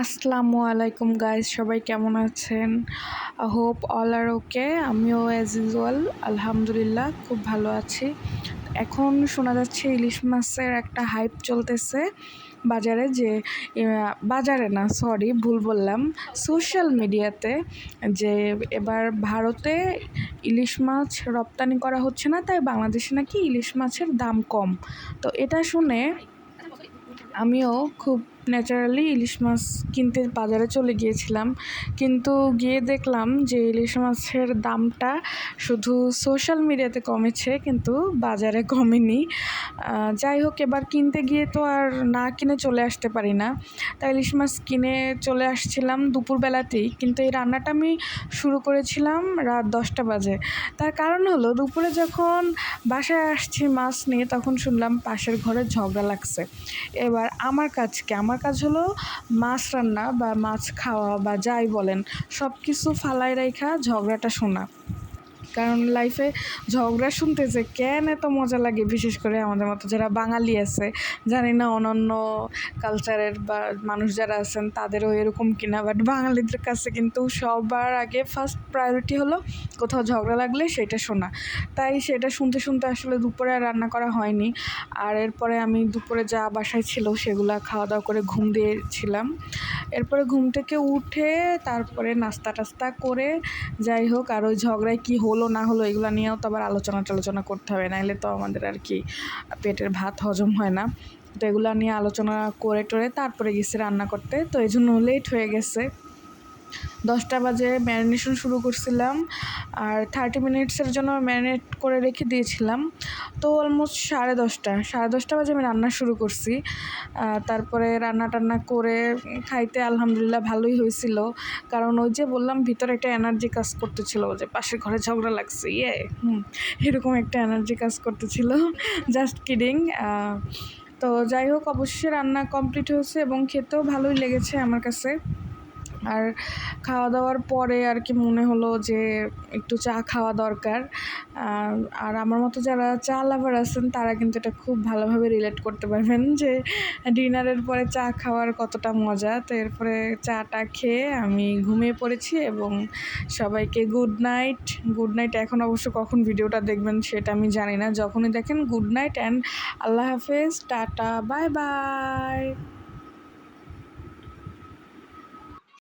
আসসালামু আলাইকুম গাইজ সবাই কেমন আছেন? হোপ অল আর ওকে আমিও অ্যাজ ইউজুয়াল আলহামদুলিল্লাহ, খুব ভালো আছি। এখন শোনা যাচ্ছে ইলিশ মাছের একটা হাইপ চলতেছে বাজারে যে বাজারে না সরি ভুল বললাম সোশ্যাল মিডিয়াতে যে এবার ভারতে ইলিশ মাছ রপ্তানি করা হচ্ছে না, তাই বাংলাদেশে নাকি ইলিশ মাছের দাম কম। তো এটা শুনে আমিও খুব ন্যাচারালি ইলিশ মাছ কিনতে বাজারে চলে গিয়েছিলাম। কিন্তু গিয়ে দেখলাম যে ইলিশ মাছের দামটা শুধু সোশ্যাল মিডিয়াতে কমেছে, কিন্তু বাজারে কমেনি। যাই হোক, এবার কিনতে গিয়ে তো আর না কিনে চলে আসতে পারি না। তাই ইলিশ মাছ কিনে চলে আসছিলাম দুপুরবেলাতেই। কিন্তু এই রান্নাটা আমি শুরু করেছিলাম রাত দশটা বাজে। তার কারণ হলো, দুপুরে যখন বাসায় আসছি মাছ নিয়ে, তখন শুনলাম পাশের ঘরে ঝগড়া লাগছে। এবার আমার কাজ কি আমার কাজ হলো মাছ রান্না বা মাছ খাওয়া বা যাই বলেন সব কিছু ফালাই রাইখা ঝগড়াটা শোনা। কারণ লাইফে ঝগড়া শুনতে যে কেন এত মজা লাগে, বিশেষ করে আমাদের মতো যারা বাঙালি আছে, জানি না অন্যান্য কালচারের বা মানুষ যারা আছেন, তাদেরও এরকম কিনা। বাট বাঙালিদের কাছে কিন্তু সবার আগে ফার্স্ট প্রায়োরিটি হলো কোথাও ঝগড়া লাগলে সেটা শোনা। তাই সেটা শুনতে শুনতে আসলে দুপুরে আর রান্না করা হয়নি। আর এরপরে আমি দুপুরে যা বাসায় ছিল সেগুলো খাওয়া দাওয়া করে ঘুম দিয়েছিলাম। এরপরে ঘুম থেকে উঠে তারপরে নাস্তা টাস্তা করে যাই হোক, আর ওই ঝগড়ায় কী হলো না হলো এগুলো নিয়েও তো আবার আলোচনা টালোচনা করতে হবে নাহলে তো আমাদের আর কি পেটের ভাত হজম হয় না। তো এগুলো নিয়ে আলোচনা করে টোরে তারপরে গেছি রান্না করতে। তো এই জন্য লেট হয়ে গেছে। দশটা বাজে ম্যারিনেশন শুরু করছিলাম আর থার্টি মিনিটসের জন্য ম্যারিনেট করে রেখে দিয়েছিলাম। তো অলমোস্ট সাড়ে দশটা সাড়ে দশটা বাজে আমি রান্না শুরু করছি। তারপরে রান্না টান্না করে খাইতে আলহামদুলিল্লাহ ভালোই হয়েছিল। কারণ ওই যে বললাম, ভিতরে একটা এনার্জি কাজ করতেছিল যে পাশের ঘরে ঝগড়া লাগছে ইয়ে হুম, এরকম একটা এনার্জি কাজ করতেছিল। জাস্ট কিডিং তো যাই হোক অবশ্যই রান্না কমপ্লিট হয়েছে এবং খেতেও ভালোই লেগেছে আমার কাছে। আর খাওয়া দাওয়ার পরে আর কি মনে হলো যে একটু চা খাওয়া দরকার। আর আমার মতো যারা চা লাভার আছেন, তারা কিন্তু এটা খুব ভালোভাবে রিলেট করতে পারবেন যে ডিনারের পরে চা খাওয়ার কতটা মজা। তো এরপরে চাটা খেয়ে আমি ঘুমিয়ে পড়েছি এবং সবাইকে গুড নাইট গুড নাইট এখন অবশ্য কখন ভিডিওটা দেখবেন সেটা আমি জানি না। যখনই দেখেন গুড নাইট অ্যান্ড আল্লাহ হাফেজ, টাটা বাই বাই